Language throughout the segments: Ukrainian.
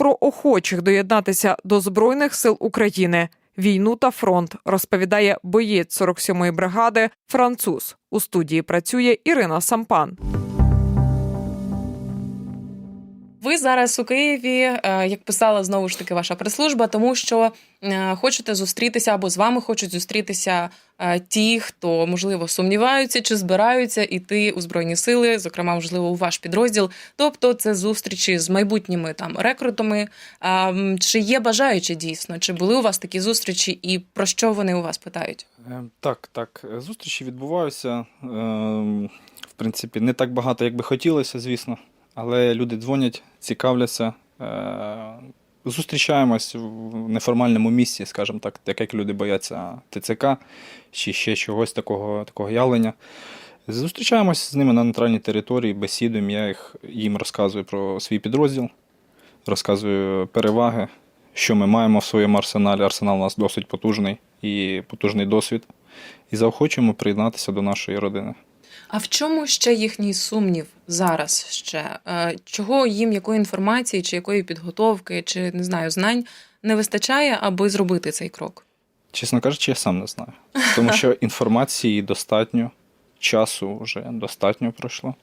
про охочих доєднатися до збройних сил України. Війну та фронт розповідає боєць 47-ї бригади француз. У студії працює Ірина Сампан. Ви зараз у Києві, е, як писала знову ж таки ваша прес-служба, тому що е, хочете зустрітися або з вами хочуть зустрітися е, ті, хто можливо сумніваються чи збираються іти у збройні сили, зокрема, можливо, у ваш підрозділ. Тобто, це зустрічі з майбутніми там рекрутами. Чи є бажаючі дійсно? Чи були у вас такі зустрічі, і про що вони у вас питають? Так, так. Зустрічі відбуваються. Ем, В принципі, не так багато, як би хотілося, звісно. Але люди дзвонять, цікавляться. Е, Зустрічаємось в неформальному місці, скажімо так, так як люди бояться ТЦК чи ще чогось такого, такого явлення. Зустрічаємось з ними на нейтральній території, бесідуємо, я їх, їм розказую про свій підрозділ, розказую переваги, що ми маємо в своєму арсеналі. Арсенал у нас досить потужний і потужний досвід. І заохочуємо приєднатися до нашої родини. А в чому ще їхній сумнів зараз ще? Е, Чого їм якої інформації, чи якої підготовки, чи не знаю, знань не вистачає, аби зробити цей крок? Чесно кажучи, я сам не знаю. Тому що інформації достатньо, часу вже достатньо пройшло.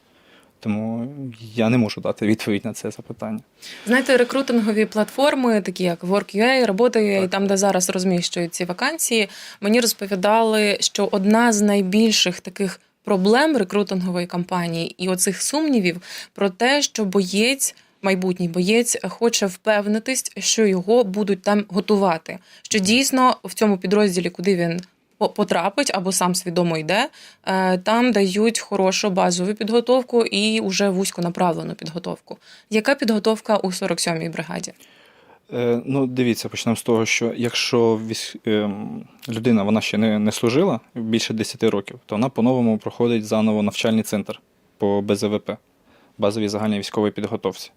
Тому я не можу дати відповідь на це запитання. Знаєте, рекрутингові платформи, такі як Work.ua, Робота.ua, Так. там, де зараз розміщують ці вакансії, мені розповідали, що одна з найбільших таких проблем рекрутингової кампанії і оцих сумнівів про те, що боєць. Майбутній боєць хоче впевнитись, що його будуть там готувати. Що дійсно в цьому підрозділі, куди він потрапить або сам свідомо йде, е, там дають хорошу базову підготовку і уже вузьконаправлену підготовку. Яка підготовка у 47-й бригаді? Е, ну, дивіться, почнемо з того, що якщо ем, людина вона ще не, не служила більше 10 років, то вона по-новому проходить заново навчальний центр по БЗВП, базовій загальній військовій підготовці.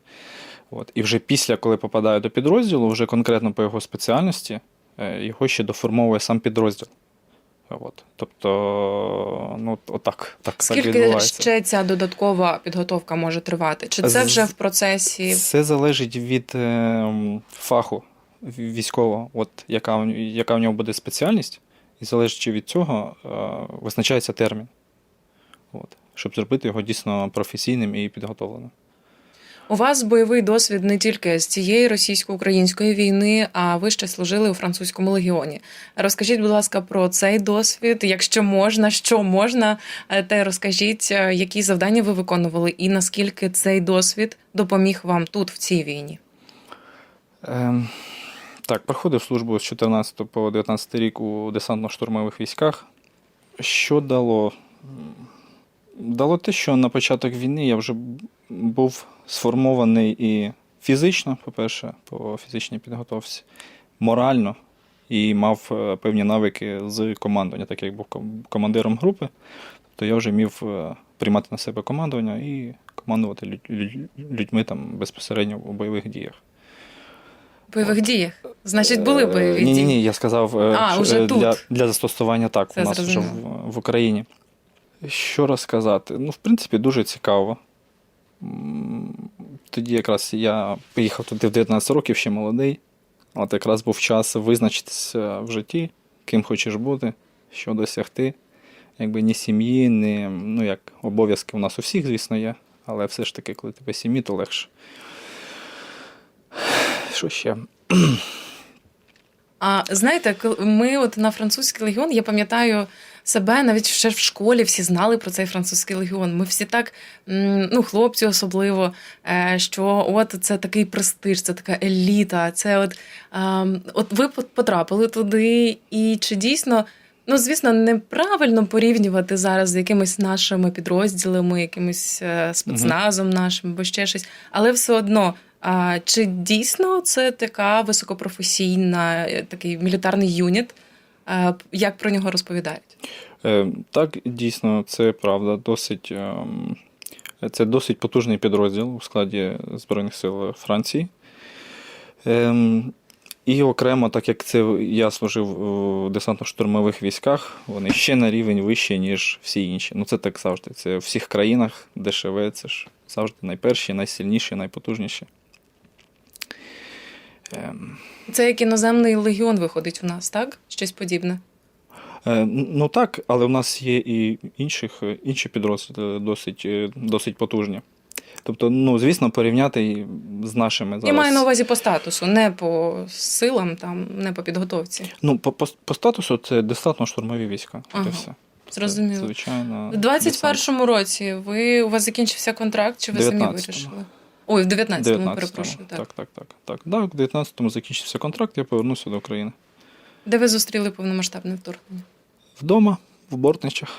От. І вже після, коли попадає до підрозділу, вже конкретно по його спеціальності, е, його ще доформовує сам підрозділ. От. Тобто, ну, отак, так, Скільки ще ця додаткова підготовка може тривати? Чи це вже в процесі? Це залежить від е, фаху військового, от яка, яка в нього буде спеціальність, і залежачи від цього, е, визначається термін, от, щоб зробити його дійсно професійним і підготовленим. У вас бойовий досвід не тільки з цієї російсько-української війни, а ви ще служили у французькому легіоні. Розкажіть, будь ласка, про цей досвід, якщо можна, що можна, е, те розкажіть, е, які завдання ви виконували, і наскільки цей досвід допоміг вам тут, в цій війні. Е, так, проходив службу з 14 по 19 рік у десантно-штурмових військах. Що дало? Дало те, що на початок війни я вже був сформований і фізично, по-перше, по фізичній підготовці, морально і мав е, певні навики з командування, так як був командиром групи, то я вже міг е, приймати на себе командування і командувати лю- лю- людьми там безпосередньо у бойових діях. Бойових діях. Значить, були бойові дії. ні, ні, я сказав е, А, що, уже е, для, тут. для застосування так Це у нас вже в, в Україні. Що розказати? Ну, в принципі, дуже цікаво. Тоді якраз я поїхав туди в 19 років, ще молодий. От якраз був час визначитися в житті, ким хочеш бути, що досягти. Якби ні сім'ї, ні ну як обов'язки у нас у всіх, звісно, є. Але все ж таки, коли тебе сім'ї, то легше. Що ще? А знаєте, ми от на французький легіон, я пам'ятаю себе, навіть ще в школі всі знали про цей французький легіон. Ми всі так, ну, хлопці особливо, е, що от це такий престиж, це така еліта. Це от, ем, от ви потрапили туди, і чи дійсно. Ну, звісно, неправильно порівнювати зараз з якимись нашими підрозділами, якимось е, спецназом нашим або ще щось, але все одно. А чи дійсно це така високопрофесійна, е, такий мілітарний юніт? Е, Як про нього розповідають? Е, Так, дійсно, це правда. Досить, ем, це досить потужний підрозділ у складі Збройних сил Франції. Ем, І окремо, так як це я служив у десантно-штурмових військах, вони ще на рівень вище, ніж всі інші. Ну це так завжди. Це в всіх країнах ДШВ, це ж завжди найперші, найсильніші, найпотужніші. Ем, Це як іноземний легіон виходить у нас, так? Щось подібне. Е, Ну так, але в нас є і інших, е, інші підрозділи досить, е, досить потужні. Тобто, ну, звісно, порівняти з нашими зараз. Я маю на увазі по статусу, не по силам, там, не по підготовці. Ну, по, по, по статусу це десантно-штурмові війська. От Ага, і все. Зрозуміло. Це, звичайно. В 21-му році ви у вас закінчився контракт, чи ви самі 19-му. вирішили? Ой, в 19-му, 19-му. перепрошую. Так. Так, так, так. так. Да, в 19-му закінчився контракт, я повернувся до України. Де ви зустріли повномасштабне вторгнення? Вдома, в Бортничах.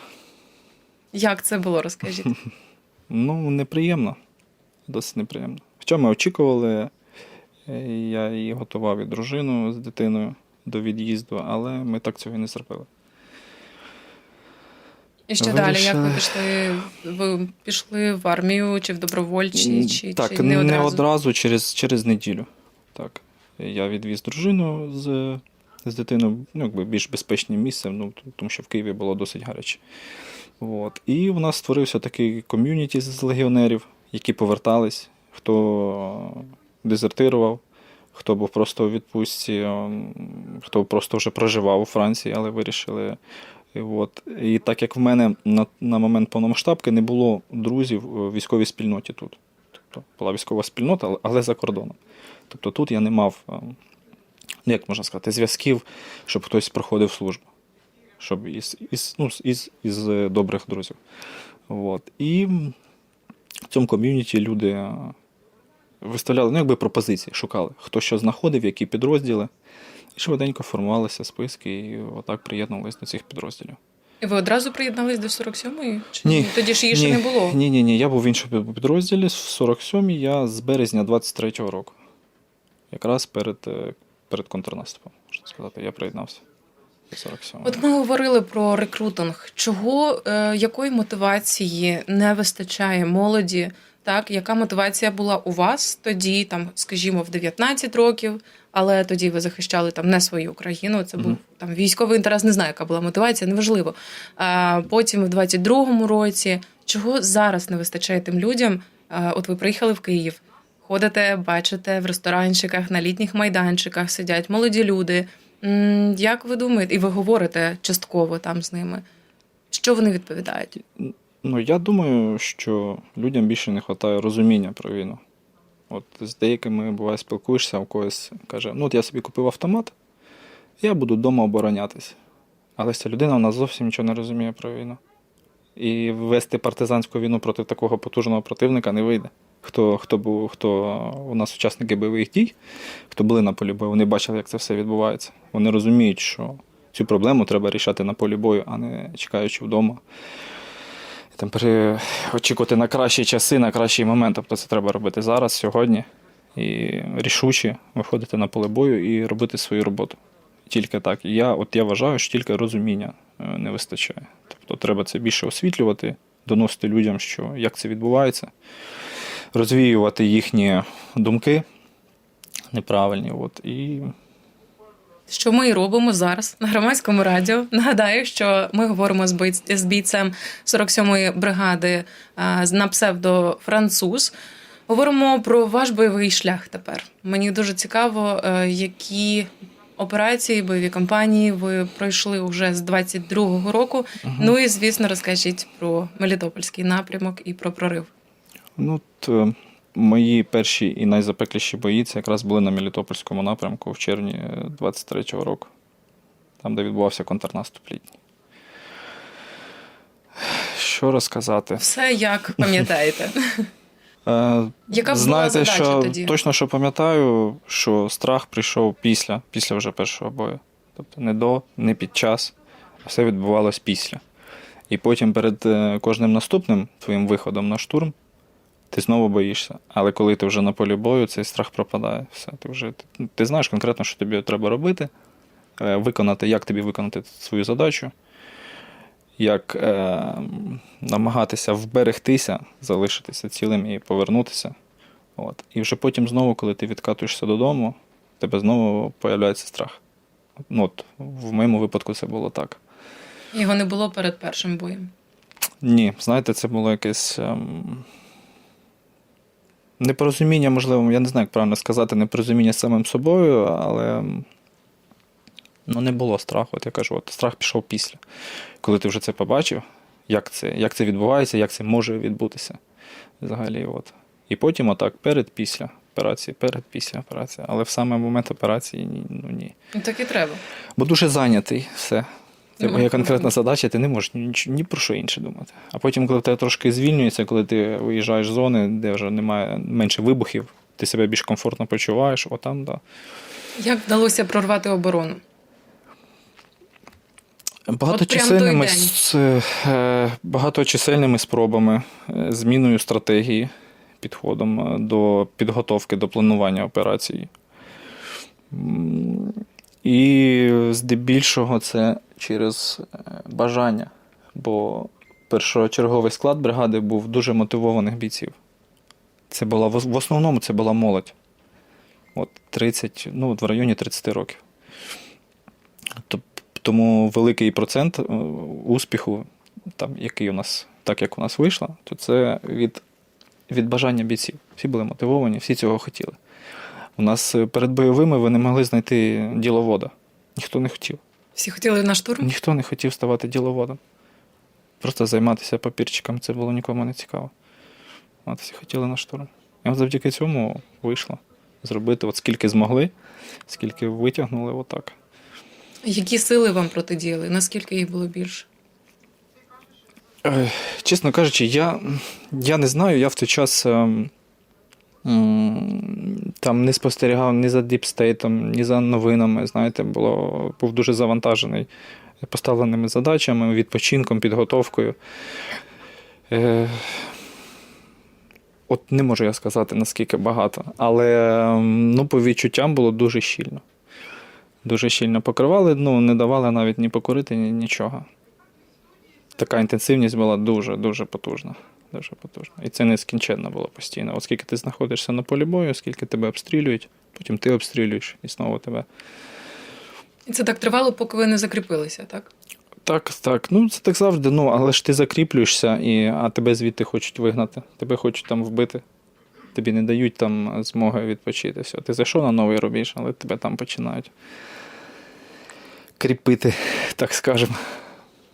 Як це було, розкажіть? Ну, неприємно. Досить неприємно. Хоча ми очікували, е, я і готував і дружину з дитиною до від'їзду, але ми так цього і не зробили. І що Вирішили. далі? Як ви пішли? Ви пішли в армію чи в добровольчі? Чи, так, чи не одразу? одразу через, через неділю. Так. Я відвіз дружину з, з дитиною ну, якби більш безпечним місцем, ну, тому що в Києві було досить гаряче. От. І у нас створився такий ком'юніті з легіонерів, які повертались, хто дезертирував, хто був просто у відпустці, ем, хто просто вже проживав у Франції, але вирішили. От. І так як в мене на, на момент повномасштабки не було друзів у військовій спільноті тут. Тобто була військова спільнота, але- але за кордоном. Тобто тут я не мав, ем, ну, як можна сказати, зв'язків, щоб хтось проходив службу. Щоб із, із, ну, із, із добрих друзів. От. І в цьому ком'юніті люди е, виставляли ну, якби пропозиції, шукали, хто що знаходив, які підрозділи. І швиденько формувалися списки, і отак приєднувалися до цих підрозділів. І ви одразу приєднались до 47-ї? Чи Ні. Тоді ж її ще не було. Ні, ні, ні. Я був в іншому підрозділі в 47-й, я з березня 23-го року. Якраз перед, е, перед контрнаступом, можна сказати, я приєднався до 47-го. От ми говорили про рекрутинг. Чого, е, якої мотивації не вистачає молоді? Так, яка мотивація була у вас тоді, там, скажімо, в 19 років, але тоді ви захищали там не свою країну. Це був Мгм. там військовий інтерес, не знаю, яка була мотивація, неважливо. А потім в 22-му році. Чого зараз не вистачає тим людям? А, От ви приїхали в Київ, ходите, бачите в ресторанчиках, на літніх майданчиках сидять молоді люди. Як ви думаєте, і ви говорите частково там з ними? Що вони відповідають? Ну, я думаю, що людям більше не вистачає розуміння про війну. От з деякими буває спілкуєшся, у когось каже: ну от я собі купив автомат, я буду вдома оборонятися. Але ця людина нас зовсім нічого не розуміє про війну. І вести партизанську війну проти такого потужного противника не вийде. Хто, хто, був, хто у нас учасники бойових дій, хто були на полі бою, вони бачили, як це все відбувається. Вони розуміють, що цю проблему треба рішати на полі бою, а не чекаючи вдома. Там пере... очікувати на кращі часи, на кращий момент. Тобто це треба робити зараз, сьогодні. І рішуче виходити на поле бою і робити свою роботу. Тільки так. Я, от я вважаю, що тільки розуміння е, не вистачає. Тобто треба це більше освітлювати, доносити людям, що як це відбувається, розвіювати їхні думки неправильні. От, і Що ми і робимо зараз на громадському радіо? Нагадаю, що ми говоримо з бійцем 47-ї бригади на псевдо француз. Говоримо про ваш бойовий шлях тепер. Мені дуже цікаво, е, які операції, бойові кампанії ви пройшли вже з 22-го року. Ну і звісно, розкажіть про Мелітопольський напрямок і про прорив. Ну, е, мої перші і найзапекліші бої це якраз були на Мелітопольському напрямку в червні е, 23-го року, там, де відбувався контрнаступ літній. Що розказати? Все як пам'ятаєте. Е, Яка була Знаєте, задача що тоді? точно що пам'ятаю, що страх прийшов після, після вже першого бою. Тобто не до, не під час, а все відбувалось після. І потім перед е, кожним наступним твоїм виходом на штурм ти знову боїшся. Але коли ти вже на полі бою, цей страх пропадає. Все, ти вже ти, ти знаєш конкретно, що тобі треба робити, е, виконати, як тобі виконати свою задачу, як е, намагатися вберегтися, залишитися цілим і повернутися. От. І вже потім знову, коли ти відкатуєшся додому, в тебе знову появляється страх. Ну, от, в моєму випадку це було так. Його не було перед першим боєм. Ні, знаєте, це було якесь. Ем... Непорозуміння, можливо, я не знаю, як правильно сказати, непорозуміння з самим собою, але ну, не було страху. От я кажу, от страх пішов після. Коли ти вже це побачив, як це, як це відбувається, як це може відбутися. Взагалі, от. І потім, отак, перед після операції, перед після операції. Але в саме момент операції ну ні. Ну, Так і треба. Бо дуже зайнятий все. Це моя конкретна задача, ти не можеш ні, ні про що інше думати. А потім, коли в тебе трошки звільнюється, коли ти виїжджаєш з зони, де вже немає менше вибухів, ти себе більш комфортно почуваєш, отам, да. Як вдалося прорвати оборону? Багаточисельними, е, багаточисельними спробами, е, зміною стратегії, підходом е, до підготовки, до планування операції. І здебільшого це через е, бажання. Бо першочерговий склад бригади був дуже мотивованих бійців. Це була, в основному це була молодь. От 30, ну, в районі 30 років. Тому великий процент е, успіху, там, який у нас, так як у нас вийшло, то це від, від бажання бійців. Всі були мотивовані, всі цього хотіли. У нас е, перед бойовими ви не могли знайти діловода. Ніхто не хотів. Всі хотіли на штурм? Ніхто не хотів ставати діловодом. Просто займатися папірчиком це було нікому не цікаво. От всі хотіли на штурм. І от завдяки цьому вийшло зробити, от скільки змогли, скільки витягнули, отак. Які сили вам протидіяли? Наскільки їх було більше? Е, Чесно кажучи, я, я не знаю, я в той час ем, там не спостерігав ні за діпстейтом, ні за новинами. Знаєте, було, був дуже завантажений поставленими задачами, відпочинком, підготовкою. Е, От не можу я сказати, наскільки багато, але ну, по відчуттям було дуже щільно. Дуже щільно покривали, ну, не давали навіть ні покурити, ні нічого така інтенсивність була дуже дуже потужна. Дуже потужна. І це нескінченно було постійно. Оскільки ти знаходишся на полі бою, оскільки тебе обстрілюють, потім ти обстрілюєш і знову тебе. І це так тривало, поки ви не закріпилися, так? Так, так. Ну це так завжди. Ну, але ж ти закріплюєшся, і, а тебе звідти хочуть вигнати. Тебе хочуть там вбити. Тобі не дають там змоги відпочити. Все. Ти зайшов на новий рубіж, але тебе там починають кріпити, так скажемо.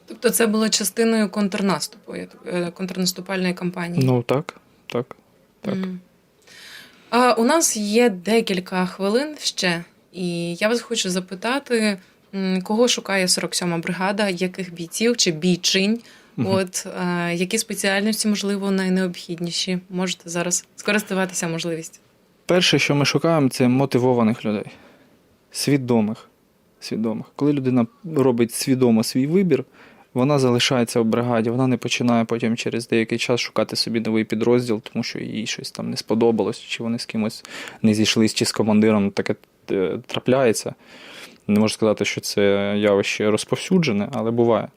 Тобто це було частиною контрнаступу, е, контрнаступальної кампанії. Ну так, так. так. Мгм. А, у нас є декілька хвилин ще, і я вас хочу запитати, кого шукає 47-ма бригада, яких бійців чи бійчинь? Мгм. От е, які спеціальності, можливо, найнеобхідніші? Можете зараз скористуватися можливістю. Перше, що ми шукаємо, це мотивованих людей, свідомих. свідомих. Коли людина робить свідомо свій вибір, вона залишається в бригаді, вона не починає потім через деякий час шукати собі новий підрозділ, тому що їй щось там не сподобалось, чи вони з кимось не зійшлись, чи з командиром таке е, трапляється. Не можу сказати, що це явище розповсюджене, але буває.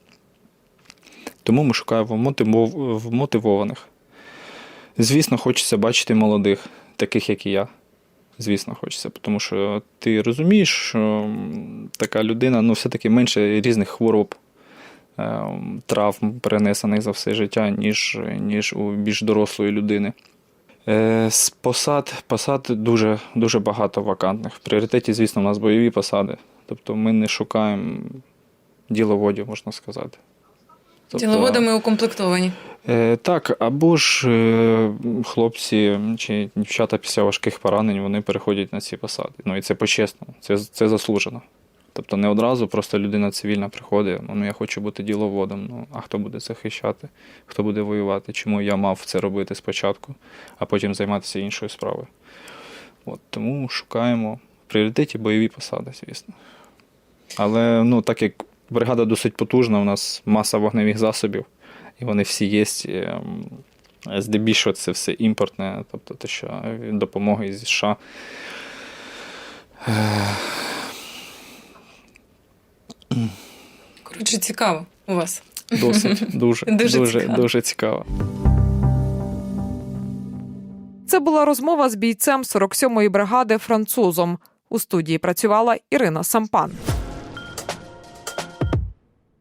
Тому ми шукаємо мотивов- вмотивованих. Звісно, хочеться бачити молодих, таких як і я. Звісно, хочеться, тому що ти розумієш, що така людина ну, все-таки менше різних хвороб, травм, перенесених за все життя, ніж, ніж у більш дорослої людини. Е, З посад, посад дуже, дуже багато вакантних. В пріоритеті, звісно, у нас бойові посади. Тобто ми не шукаємо діловодів, можна сказати. Тобто- Діловодами укомплектовані. Е, так, або ж е, хлопці чи дівчата після важких поранень вони переходять на ці посади. Ну і це по-чесному, це, це заслужено. Тобто не одразу просто людина цивільна приходить, ну я хочу бути діловодом. Ну, а хто буде захищати, хто буде воювати? Чому я мав це робити спочатку, а потім займатися іншою справою? От, тому шукаємо в пріоритеті бойові посади, звісно. Але ну, так як бригада досить потужна, у нас маса вогневих засобів, і вони всі є. ем, Здебільшого це все імпортне, тобто те, що допомоги зі США. Коротше, цікаво у вас. Досить дуже, Дуже дуже, цікаво. дуже цікаво. Це була розмова з бійцем 47-ї бригади французом. У студії працювала Ірина Сампан.